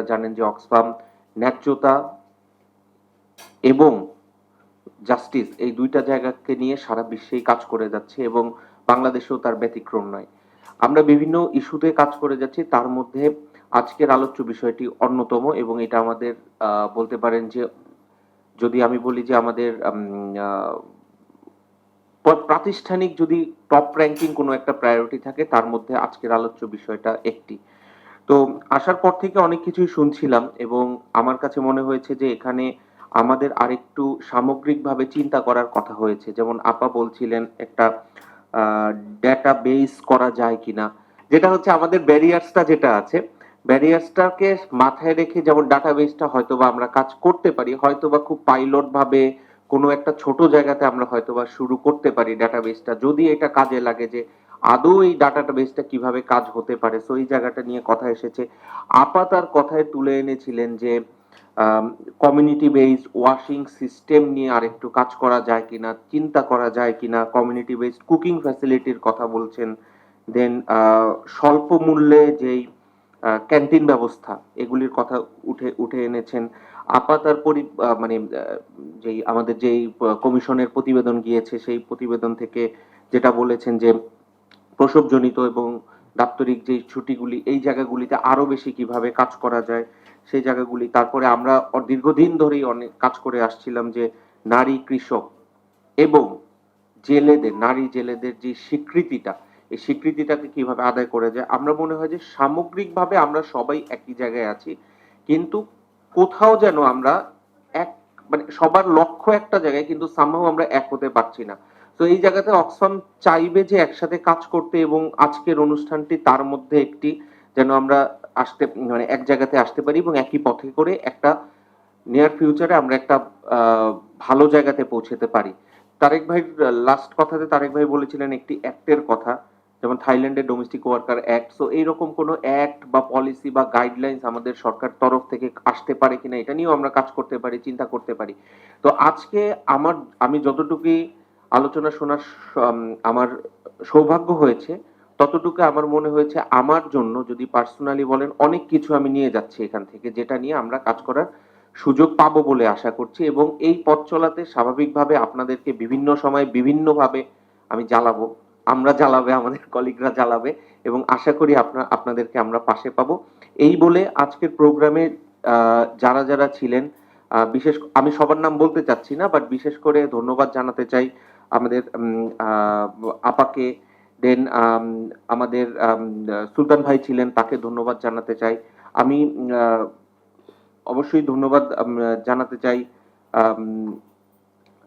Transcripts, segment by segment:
আপনারা জানেন যে অক্সফাম ন্যায্যতা এবং জাস্টিস এই দুইটা জায়গাকে নিয়ে সারা বিশ্বেই কাজ করে যাচ্ছে এবং বাংলাদেশেও তার ব্যতিক্রম নয়। আমরা বিভিন্ন ইস্যুতে কাজ করে যাচ্ছি, তার মধ্যে আজকের আলোচ্য বিষয়টি অন্যতম এবং এটা আমাদের বলতে পারেন যে যদি আমি বলি যে আমাদের প্রাতিষ্ঠানিক যদি টপ র্যাঙ্কিং কোনো একটা প্রায়োরিটি থাকে, তার মধ্যে আজকের আলোচ্য বিষয়টা একটি। তো আসার পর থেকে অনেক কিছুই শুনছিলাম এবং আমার কাছে মনে হয়েছে যে এখানে আমাদের আরেকটু সামগ্রিকভাবে চিন্তা করার কথা হয়েছে। যেমন আপা বলছিলেন একটা ডেটা বেস করা যায় কিনা, যেটা হচ্ছে আমাদের ব্যারিয়ার্সটা যেটা আছে ব্যারিয়ার্সটাকে মাথায় রেখে যেমন ডাটা ডাটাবেসটা হয়তোবা আমরা কাজ করতে পারি, হয়তোবা খুব পাইলট ভাবে কোনো একটা ছোট জায়গাতে আমরা হয়তোবা শুরু করতে পারি ডাটাবেসটা যদি এটা কাজে লাগে যে আদৌ এই ডাটাবেসটা কীভাবে কাজ হতে পারে? সো এই জায়গাটা নিয়ে কথা এসেছে। আপা তার কথায় তুলে এনেছিলেন যে কমিউনিটি বেসড ওয়াশিং সিস্টেম নিয়ে আরেকটু কাজ করা যায় কিনা, চিন্তা করা যায় কিনা কমিউনিটি বেসড কুকিং ফ্যাসিলিটির কথা বলছেন। দেন স্বল্প মূল্যে যেই ক্যান্টিন ব্যবস্থা, এগুলির কথা উঠে উঠে এনেছেন। আপা তার পরি মানে যেই, আমাদের যেই কমিশনের প্রতিবেদন গিয়েছে, সেই প্রতিবেদন থেকে যেটা বলেছেন যে প্রসবজনিত এবং দাপ্তরিক যে ছুটিগুলি, এই জায়গাগুলিতে আরও বেশি কীভাবে কাজ করা যায়, সেই জায়গাগুলি। তারপরে আমরা দীর্ঘদিন ধরেই অনেক কাজ করে আসছিলাম যে নারী কৃষক এবং জেলেদের, নারী জেলেদের যে স্বীকৃতিটা, এই স্বীকৃতিটাকে কীভাবে আদায় করে যায়, আমরা মনে হয় যে সামগ্রিকভাবে আমরা সবাই একই জায়গায় আছি। কিন্তু কোথাও যেন আমরা এক মানে সবার লক্ষ্য একটা জায়গায় কিন্তু সামহাও আমরা এক হতে পারছি না। তো এই জায়গাতে অক্সফাম চাইবে যে একসাথে কাজ করতে এবং আজকের অনুষ্ঠানটি তার মধ্যে একটি, যেন আমরা আসতে মানে এক জায়গাতে আসতে পারি এবং একই পথে করে একটা নিয়ার ফিউচারে আমরা একটা ভালো জায়গাতে পৌঁছাতে পারি। তারেক ভাই লাস্ট কথাতে তারেক ভাই বলেছিলেন একটি অ্যাক্টের কথা, যেমন থাইল্যান্ডের ডোমেস্টিক ওয়ার্কার অ্যাক্ট সো এইরকম কোনো অ্যাক্ট বা পলিসি বা গাইডলাইন্স আমাদের সরকার তরফ থেকে আসতে পারে কিনা এটা নিয়েও আমরা কাজ করতে পারি, চিন্তা করতে পারি। তো আজকে আমার, আমি যতটুকুই আলোচনা শোনার আমার সৌভাগ্য হয়েছে। ততটুকু আমার মনে হয়েছে, আমার জন্য যদি পার্সোনালি বলেন, অনেক কিছু আমি নিয়ে যাচ্ছি এখান থেকে, যেটা নিয়ে আমরা কাজ করার সুযোগ পাবো বলে আশা করছি এবং এই পথ চলাতে স্বাভাবিকভাবে আপনাদেরকে বিভিন্ন সময় বিভিন্নভাবে আমি জ্বালাবো। আমরা জ্বালাবে, আমাদের কলিগরা জ্বালাবে এবং আশা করি আপনার আপনাদেরকে আমরা পাশে পাবো। এই বলে আজকের প্রোগ্রামে যারা যারা ছিলেন বিশেষ আমি সবার নাম বলতে চাচ্ছি না বাট বিশেষ করে ধন্যবাদ জানাতে চাই আমাদের আপাকে দেন আমাদের আম, সুলতান ভাই ছিলেন তাকে ধন্যবাদ জানাতে চাই। আমি অবশ্যই ধন্যবাদ জানাতে চাই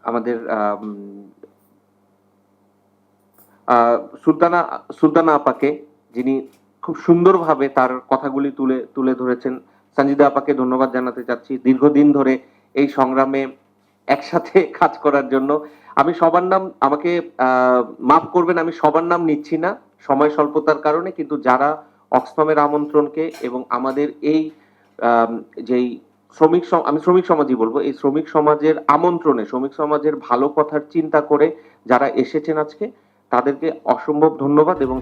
আমাদের সুলতানা সুলতানা আপাকে যিনি খুব সুন্দরভাবে তার কথাগুলি তুলে তুলে ধরেছেন। সঞ্জিদা আপাকে ধন্যবাদ জানাতে চাচ্ছি। দীর্ঘদিন ধরে এই সংগ্রামে একসাথে কাজ করার জন্য। আমি সবার নাম, আমাকে মাফ করবেন, আমি সবার নাম নিচ্ছি না, সময় স্বল্পতার কারণে, কিন্তু যারা অক্সফামের আমন্ত্রণকে এবং আমাদের এই যেই শ্রমিক আমি শ্রমিক সমাজই বলব, এই শ্রমিক সমাজের আমন্ত্রণে, শ্রমিক সমাজের ভালো কথার চিন্তা করে যারা এসেছেন আজকে, তাদেরকে অসম্ভব ধন্যবাদ এবং